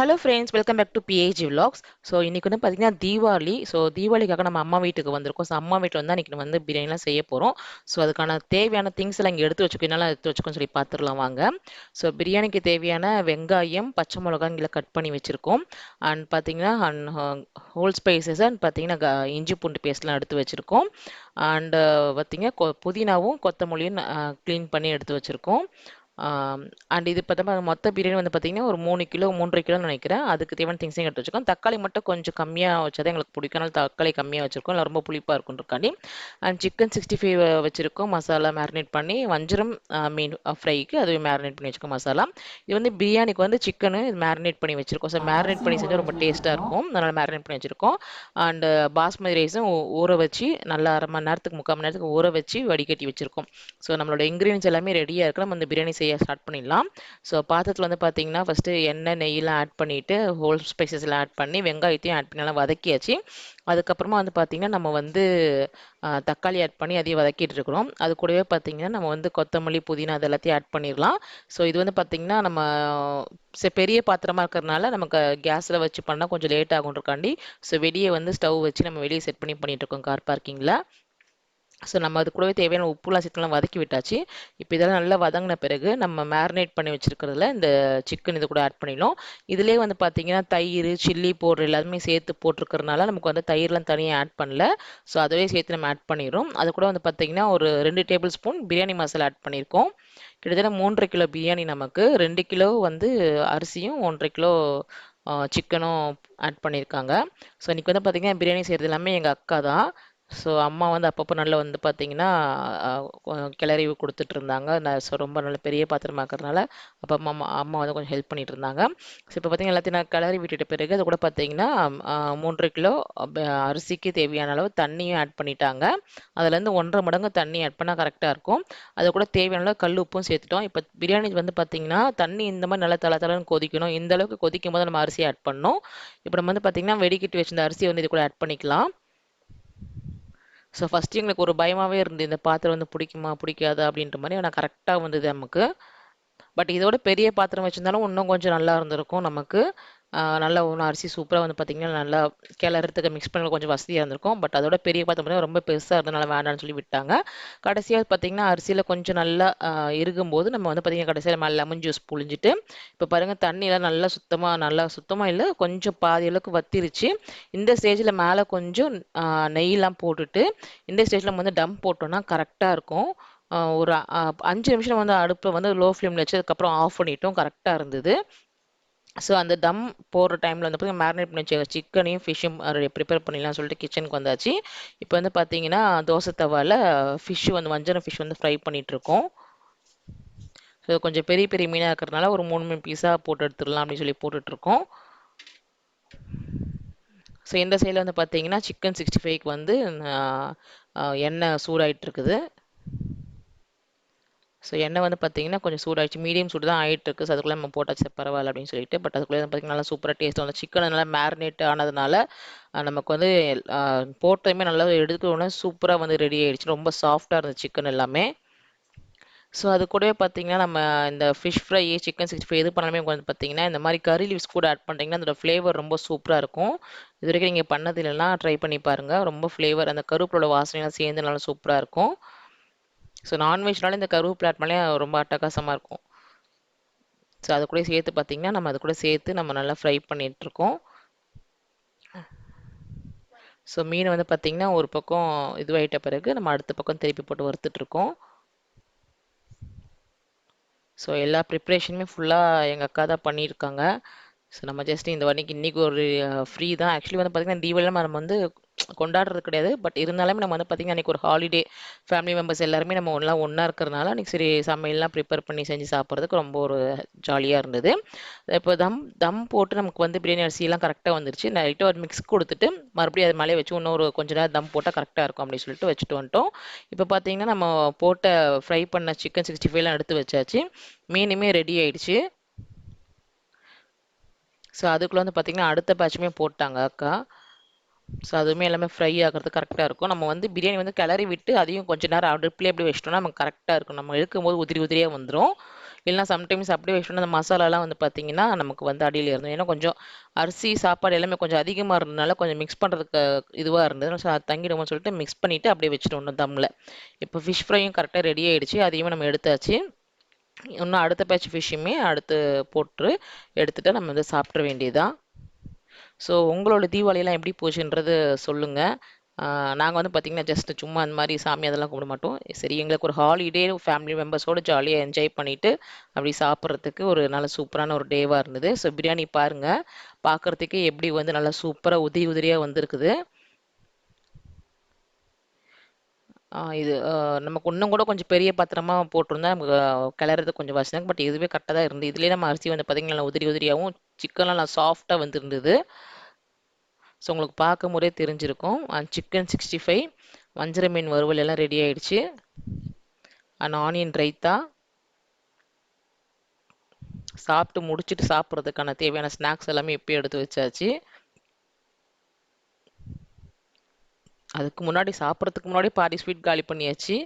Hello friends welcome back to PAG vlogs so இன்றைக்கி வந்து பார்த்திங்கன்னா தீபாவளி. ஸோ தீபாவளிக்காக நம்ம அம்மா வீட்டுக்கு வந்திருக்கோம். ஸோ அம்மா வீட்டில் வந்து அன்றைக்கி வந்து பிரியாணிலாம் செய்ய போகிறோம் ஸோ அதுக்கான தேவையான திங்ஸ் எல்லாம் இங்கே எடுத்து வச்சுக்கோ என்னெல்லாம் எடுத்து வச்சுக்கோன்னு சொல்லி பார்த்துடலாம் வாங்க. ஸோ பிரியாணிக்கு தேவையான வெங்காயம் பச்சை மிளகாய் இங்கே கட் பண்ணி வச்சுருக்கோம். அண்ட் பார்த்தீங்கன்னா and whole uh, spices and பார்த்தீங்கன்னா இஞ்சி பூண்டு பேஸ்ட்லாம் எடுத்து வச்சுருக்கோம். அண்டு uh, பார்த்தீங்கன்னா கொ புதினாவும் கொத்தமல்லியும் uh, க்ளீன் பண்ணி எடுத்து வச்சுருக்கோம். அண்ட் இது பார்த்தா மொத்த பிரியாணி வந்து பார்த்தீங்கன்னா ஒரு மூணு கிலோ மூன்றரை கிலோன்னு நினைக்கிறேன். அதுக்கு தேவையான திங்ஸையும் எடுத்து வச்சுக்கோம் தக்காளி மட்டும் கொஞ்சம் கம்மியாக வச்சா தான் எங்களுக்கு பிடிக்கும். அதனால் தக்காளி கம்மியாக வச்சுருக்கோம். இல்லை ரொம்ப புளிப்பாக இருக்குன்றக்காண்டி அண்ட் சிக்கன் சிக்ஸ்டி ஃபைவ் வச்சுருக்கோம். மசாலா மேரினேட் பண்ணி வஞ்சரம் மீன் ஃப்ரைக்கு அதுவே மேரினேட் பண்ணி வச்சுக்கோம் மசாலா. இது வந்து பிரியாணிக்கு வந்து சிக்கனு இது மேரினேட் பண்ணி வச்சுருக்கோம். ஸோ மேரினேட் பண்ணி செஞ்சால் ரொம்ப டேஸ்ட்டாக இருக்கும். அதனால் மேரினேட் பண்ணி வச்சுருக்கோம். அண்டு பாஸ்மதி ரைஸும் ஊற வச்சு நல்லா அரை மணி நேரத்துக்கு முக்கால் மணி நேரத்துக்கு ஊற வச்சு வடிகட்டி வச்சுருக்கோம். ஸோ நம்மளோட இன்க்ரீடியன்ஸ் எல்லாமே ரெடியாக இருக்கு. நம்ம இந்த பிரியாணி செய்ய ஸ்டார்ட் பண்ணிடலாம். ஸோ பாத்திரத்தில் வந்து பார்த்தீங்கன்னா ஃபஸ்ட்டு எண்ணெய் நெய்யெலாம் ஆட் பண்ணிவிட்டு ஹோல் ஸ்பைசஸ்லாம் ஆட் பண்ணி வெங்காயத்தையும் ஆட் பண்ணி நல்லா வதக்கியாச்சு. அதுக்கப்புறமா வந்து பார்த்திங்கன்னா நம்ம வந்து தக்காளி ஆட் பண்ணி அதையும் வதக்கிட்டு இருக்கிறோம். அது கூடவே பார்த்திங்கன்னா நம்ம வந்து கொத்தமல்லி புதினா அது எல்லாத்தையும் ஆட் பண்ணிடலாம். ஸோ இது வந்து பார்த்திங்கன்னா நம்ம பெரிய பாத்திரமாக இருக்கிறதுனால நமக்கு கேஸில் வச்சு பண்ணால் கொஞ்சம் லேட் ஆகுன்றக்காண்டி ஸோ வெளியே வந்து ஸ்டவ் வச்சு நம்ம வெளியே செட் பண்ணி பண்ணிகிட்ருக்கோம் கார் பார்க்கிங்கில் ஸோ நம்ம அது கூடவே தேவையான உப்புலாம் சேர்த்துலாம் வதக்கி விட்டாச்சு. இப்போ இதெல்லாம் நல்லா வதங்கின பிறகு நம்ம மேரினேட் பண்ணி வச்சுருக்கிறதுல இந்த சிக்கன் இது கூட ஆட் பண்ணிடும் இதிலே வந்து பார்த்தீங்கன்னா தயிர் சில்லி பவுடர் எல்லாருமே சேர்த்து போட்டிருக்கிறதுனால நமக்கு வந்து தயிர்லாம் தனியாக ஆட் பண்ணல. ஸோ அதவே சேர்த்து நம்ம ஆட் பண்ணிடுறோம். அது கூட வந்து பார்த்தீங்கன்னா ஒரு ரெண்டு tablespoon biryani masala add பண்ணியிருக்கோம். கிட்டத்தட்ட மூன்றரை கிலோ பிரியாணி நமக்கு. ரெண்டு கிலோ வந்து அரிசியும் ஒன்றரை கிலோ சிக்கனும் ஆட் பண்ணியிருக்காங்க. ஸோ இன்றைக்கி வந்து பார்த்திங்கன்னா பிரியாணி செய்கிறது எல்லாமே எங்கள் அக்கா தான். ஸோ அம்மா வந்து அப்பப்போ நல்லா வந்து பார்த்தீங்கன்னா கிளறி கொடுத்துட்டு இருந்தாங்க. நான் ஸோ ரொம்ப நல்ல பெரிய பாத்திரமா இருக்கிறதுனால அப்போ அம்மா அம்மா வந்து கொஞ்சம் ஹெல்ப் பண்ணிட்டு இருந்தாங்க. ஸோ இப்போ பார்த்தீங்கன்னா எல்லாத்தையும் நான் கிளறி விட்டுட்ட பிறகு அது கூட பார்த்தீங்கன்னா மூன்று கிலோ அரிசிக்கு தேவையான அளவு தண்ணியும் ஆட் பண்ணிட்டாங்க. அதுலேருந்து ஒன்றரை மடங்கு தண்ணி ஆட் பண்ணால் கரெக்டாக இருக்கும். அது கூட தேவையான அளவு கல் உப்பும் சேர்த்துட்டோம். இப்போ பிரியாணி வந்து பார்த்தீங்கன்னா தண்ணி இந்த மாதிரி நல்லா தலை தலைன்னு கொதிக்கணும். இந்த அளவுக்கு கொதிக்கும் போது நம்ம அரிசி ஆட் பண்ணோம் இப்போ நம்ம வந்து பார்த்தீங்கன்னா வெடிக்கிட்டு வச்சிருந்த அரிசியை வந்து இது கூட ஆட் பண்ணிக்கலாம். ஸோ ஃபஸ்ட்டு எங்களுக்கு ஒரு பயமாகவே இருந்து இந்த பாத்திரம் வந்து பிடிக்குமா பிடிக்காதா அப்படின்ற மாதிரி ஆனால் கரெக்டாக வந்தது நமக்கு. பட் இதோட பெரிய பாத்திரம் வச்சுருந்தாலும் இன்னும் கொஞ்சம் நல்லா இருந்திருக்கும் நமக்கு. நல்லா ஒன்று அரிசி சூப்பராக வந்து பார்த்திங்கன்னா நல்லா கிளறதுக்கு மிக்ஸ் பண்ண கொஞ்சம் வசதியாக இருந்திருக்கும். பட் அதோட பெரிய பாத்திரம் பார்த்தீங்கன்னா ரொம்ப பெருசாக இருந்தனால வேண்டாம்னு சொல்லி விட்டாங்க. கடைசியாக பார்த்திங்கன்னா அரிசியில் கொஞ்சம் நல்லா இருக்கும்போது நம்ம வந்து பார்த்திங்கன்னா கடைசியில் மேலே லெமன் ஜூஸ் புழிஞ்சிட்டு இப்போ பாருங்கள் தண்ணியெல்லாம் நல்லா சுத்தமாக நல்லா சுத்தமாக இல்லை கொஞ்சம் பாதி அளவுக்கு வத்திருச்சு. இந்த ஸ்டேஜில் மேலே கொஞ்சம் நெய்லாம் போட்டுட்டு இந்த ஸ்டேஜில் நம்ம வந்து டம் போட்டோன்னா கரெக்டாக இருக்கும். ஒரு அஞ்சு நிமிஷம் வந்து அடுப்பை வந்து லோ ஃப்ளேமில் வச்சு அதுக்கப்புறம் ஆஃப் பண்ணிட்டோம் கரெக்டாக இருந்தது. ஸோ அந்த தம் போடுற டைமில் வந்து பார்த்தீங்கன்னா மேரினேட் பண்ணி வச்சு சிக்கனையும் ஃபிஷ்ஷும் ப்ரிப்பேர் பண்ணிடலாம் சொல்லிட்டு கிச்சனுக்கு வந்தாச்சு. இப்போ வந்து பார்த்தீங்கன்னா தோசை தவாவில் ஃபிஷ் வந்து வஞ்சரம் ஃபிஷ் வந்து ஃப்ரை பண்ணிகிட்ருக்கோம் ஸோ கொஞ்சம் பெரிய பெரிய மீனாக இருக்கிறதுனால ஒரு மூணு மூணு பீஸாக போட்டு எடுத்துடலாம் அப்படின்னு சொல்லி போட்டுட்ருக்கோம் ஸோ இந்த சைடில் வந்து பார்த்தீங்கன்னா சிக்கன் சிக்ஸ்டி ஃபைவ்க்கு வந்து எண்ணெய் சூடாகிட்டு இருக்குது ஸோ எண்ணெய் வந்து பார்த்தீங்கன்னா கொஞ்சம் சூடாகிடுச்சு மீடியம் சூடு தான் ஆகிட்டு இருக்குது ஸோ அதுக்குள்ளே நம்ம போட்டாச்சு பரவாயில்ல அப்படின்னு சொல்லிட்டு. பட் அதுக்குள்ளே பார்த்தீங்கன்னா நல்லா சூப்பராக டேஸ்ட் வந்து சிக்கன் நல்லா மேரினேட் ஆனதுனால நமக்கு வந்து போட்டதுமே நல்லா எடுத்துக்கணும்னா சூப்பராக வந்து ரெடி ஆகிடுச்சு ரொம்ப சாஃப்டாக இருந்துச்சு சிக்கன் எல்லாமே. ஸோ அது கூடவே பார்த்தீங்கன்னா நம்ம இந்த fish fry chicken sixty five எது பண்ணாலுமே வந்து பார்த்தீங்கன்னா இந்த மாதிரி கறி லீவ்ஸ் கூட ஆட் பண்ணிட்டீங்கன்னா அதோட ஃப்ளேவர் ரொம்ப சூப்பராக இருக்கும். இது வரைக்கும் நீங்கள் பண்ணது இல்லைன்னா ட்ரை பண்ணி பாருங்கள் ரொம்ப ஃப்ளேவர் அந்த கருப்போட வாசனைலாம் சேர்ந்து நல்லா சூப்பராக இருக்கும். ஸோ நான்வெஜ்னால இந்த கருவேப்பிலை ஆட் பண்ணி ரொம்ப அட்டகாசமாக இருக்கும். ஸோ அது கூட சேர்த்து பார்த்திங்கன்னா நம்ம அது கூட சேர்த்து நம்ம நல்லா ஃப்ரை பண்ணிகிட்ருக்கோம் ஸோ மீன் வந்து பார்த்திங்கன்னா ஒரு பக்கம் இதுவாகிட்ட பிறகு நம்ம அடுத்த பக்கம் திருப்பி போட்டு வறுத்துட்ருக்கோம் ஸோ எல்லா ப்ரிப்ரேஷனுமே ஃபுல்லாக எங்கள் அக்கா தான் பண்ணியிருக்காங்க. ஸோ நம்ம ஜஸ்ட் இந்த வண்டிக்கு இன்றைக்கி ஒரு ஃப்ரீ தான். ஆக்சுவலி வந்து பார்த்திங்கன்னா தீபாவளி நம்ம வந்து கொண்டாடுறது கிடையாது. பட் இருந்தாலுமே நம்ம வந்து பார்த்திங்கன்னா அன்றைக்கி ஒரு ஹாலிடே ஃபேமிலி மெம்பர்ஸ் எல்லாருமே நம்ம ஒன்றா ஒன்றா இருக்கிறதுனால அன்றைக்கி சரி சமையல்லாம் ப்ரிப்பேர் பண்ணி செஞ்சு சாப்பிட்றதுக்கு ரொம்ப ஒரு ஜாலியாக இருந்தது. இப்போ தம் தம் போட்டு நமக்கு வந்து பிரியாணி அரிசியெல்லாம் கரெக்டாக வந்துருச்சு. நைட்டு ஒரு மிக்ஸ் கொடுத்துட்டு மறுபடியும் அது மேலே வச்சு இன்னொரு கொஞ்ச நேரம் தம் போட்டால் கரெக்டாக இருக்கும் அப்படின்னு சொல்லிட்டு வச்சுட்டு வந்துட்டோம். இப்போ பார்த்தீங்கன்னா நம்ம போட்ட ஃப்ரை பண்ண சிக்கன் சிக்ஸ்டி ஃபைவ்லாம் எடுத்து வச்சாச்சு. மீனுமே ரெடி ஆயிடுச்சு. ஸோ அதுக்குள்ளே வந்து பார்த்திங்கன்னா அடுத்த பேட்சுமே போட்டாங்க அக்கா. ஸோ அதுவுமே எல்லாமே ஃப்ரை ஆகிறது கரெக்டாக இருக்கும். நம்ம வந்து பிரியாணி வந்து கிளறி விட்டு அதையும் கொஞ்சம் நேரம் அடுப்பிலே அப்படி வச்சிட்டோம்னா நமக்கு கரெக்டாக இருக்கும். நம்ம இழுக்கும்போது உதிரி உதிரியாக வந்துடும் இல்லைனா சம்டைம்ஸ் அப்படியே வச்சுட்டு அந்த மசாலாலாம் வந்து பார்த்தீங்கன்னா நமக்கு வந்து அடியில் இருந்தோம் ஏன்னா கொஞ்சம் அரிசி சாப்பாடு எல்லாமே கொஞ்சம் அதிகமாக இருந்ததுனால கொஞ்சம் மிக்ஸ் பண்ணுறதுக்கு இதுவாக இருந்தது ஸோ அது சொல்லிட்டு மிக்ஸ் பண்ணிவிட்டு அப்படியே வச்சுட்டு தம்மில் இப்போ ஃபிஷ் ஃப்ரையும் கரெக்டாக ரெடி ஆகிடுச்சு அதையுமே நம்ம எடுத்தாச்சு. இன்னும் அடுத்த பேட்ச் ஃபிஷ்ஷுமே அடுத்து போட்டு எடுத்துகிட்டு நம்ம வந்து சாப்பிட்ற வேண்டியதுதான். ஸோ உங்களோட தீபாவளியெல்லாம் எப்படி போச்சுன்றது சொல்லுங்கள் நாங்கள் வந்து பார்த்திங்கன்னா ஜஸ்ட் சும்மா அந்த மாதிரி சாமி அதெல்லாம் கும்பிட மாட்டோம். சரி எங்களுக்கு ஒரு ஹாலிடே ஃபேமிலி மெம்பர்ஸோடு ஜாலியாக என்ஜாய் பண்ணிவிட்டு அப்படி சாப்பிட்றதுக்கு ஒரு நல்ல சூப்பரான ஒரு டேவாக இருந்தது. ஸோ பிரியாணி பாருங்கள் பார்க்குறதுக்கு எப்படி வந்து நல்லா சூப்பராக உதிரி உதிரியாக வந்திருக்குது. இது நமக்கு இன்னும் கூட கொஞ்சம் பெரிய பாத்திரமா போட்டிருந்தா நமக்கு கிளறது கொஞ்சம் வசதி பட் இதுவே கரெக்டாக தான் இருந்தது. இதுலேயே நம்ம அரிசி வந்து பார்த்திங்கன்னா உதிரி உதிரியாகவும் சிக்கன்லாம் நல்லா சாஃப்டாக வந்துருந்தது. ஸோ உங்களுக்கு பார்க்கும் போதே தெரிஞ்சிருக்கும். சிக்கன் சிக்ஸ்டி ஃபைவ் வஞ்சர மீன் வறுவல் எல்லாம் ரெடி ஆயிடுச்சு. அண்ட் ஆனியன் ரைத்தா சாப்பிட்டு முடிச்சுட்டு சாப்பிட்றதுக்கான தேவையான ஸ்நாக்ஸ் எல்லாமே எப்பயும் எடுத்து வச்சாச்சு. அதுக்கு முன்னாடி சாப்பிட்றதுக்கு முன்னாடி பாதி ஸ்வீட் காலி பண்ணியாச்சு.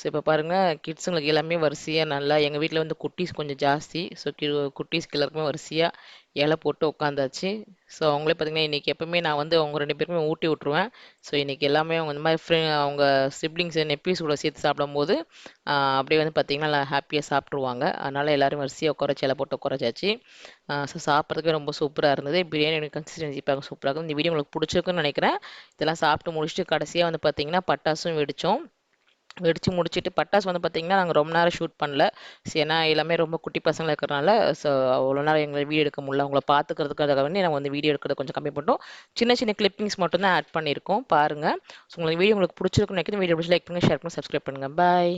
ஸோ இப்போ பாருங்கள் கிட்ஸுங்களுக்கு எல்லாமே வரிசையாக நல்லா எங்கள் வீட்டில் வந்து குட்டீஸ் கொஞ்சம் ஜாஸ்தி. ஸோ கி குட்டீஸ்க்கு எல்லாருக்குமே வரிசையாக இலை போட்டு உட்காந்தாச்சு ஸோ அவங்களே பார்த்தீங்கன்னா இன்றைக்கி எப்போவுமே நான் வந்து அவங்க ரெண்டு பேருக்குமே ஊட்டி விட்ருவேன் ஸோ இன்றைக்கி எல்லாமே அவங்க இந்த மாதிரி ஃப்ரெ அவங்க சிப்ளிங்ஸ் நெப்பீஸ் கூட சேர்த்து சாப்பிடும்போது அப்படியே வந்து பார்த்திங்கன்னா நல்லா ஹாப்பியாக சாப்பிட்ருவாங்க அதனால் எல்லோரும் வரிசையாக உட்காரச்சு இலை போட்டு உட்காரச்சாச்சு ஸோ சாப்பிட்றதுக்கே ரொம்ப சூப்பராக இருந்தது. பிரியாணி கன்சிஸ்டன்சி பார்க்க சூப்பராக இருக்கும் இந்த வீடியோ உங்களுக்கு பிடிச்சிருக்குன்னு நினைக்கிறேன். இதெல்லாம் சாப்பிட்டு முடிச்சுட்டு கடைசியாக வந்து பார்த்திங்கன்னா பட்டாசும் வெடித்தோம் வெடித்து முடிச்சுட்டு பட்டாசு வந்து பார்த்திங்கன்னா நாங்கள் ரொம்ப நேரம் ஷூட் பண்ணல. ஏன்னா எல்லாமே ரொம்ப குட்டி பசங்களாக இருக்கிறனால ஸோ அவ்வளோ நேரம் எங்களை வீடியோ எடுக்க முடியல. அவங்கள பார்த்துக்கிறதுக்காக வந்து நாங்கள் வந்து வீடியோ எடுக்கிறத கொஞ்சம் கம்மி பண்ணிட்டோம். சின்ன சின்ன கிளிப்பிங்ஸ் மட்டும் தான் ஆட் பண்ணியிருக்கோம். பாருங்கள் ஸோ உங்களுக்கு வீடியோ உங்களுக்கு பிடிச்சிருக்குன்னு நினைக்கிறேன். வீடியோ பிடிச்சி லைக் பண்ணுங்கள் ஷேர் பண்ணி சப்ஸ்கிரைப் பண்ணுங்கள் பாய்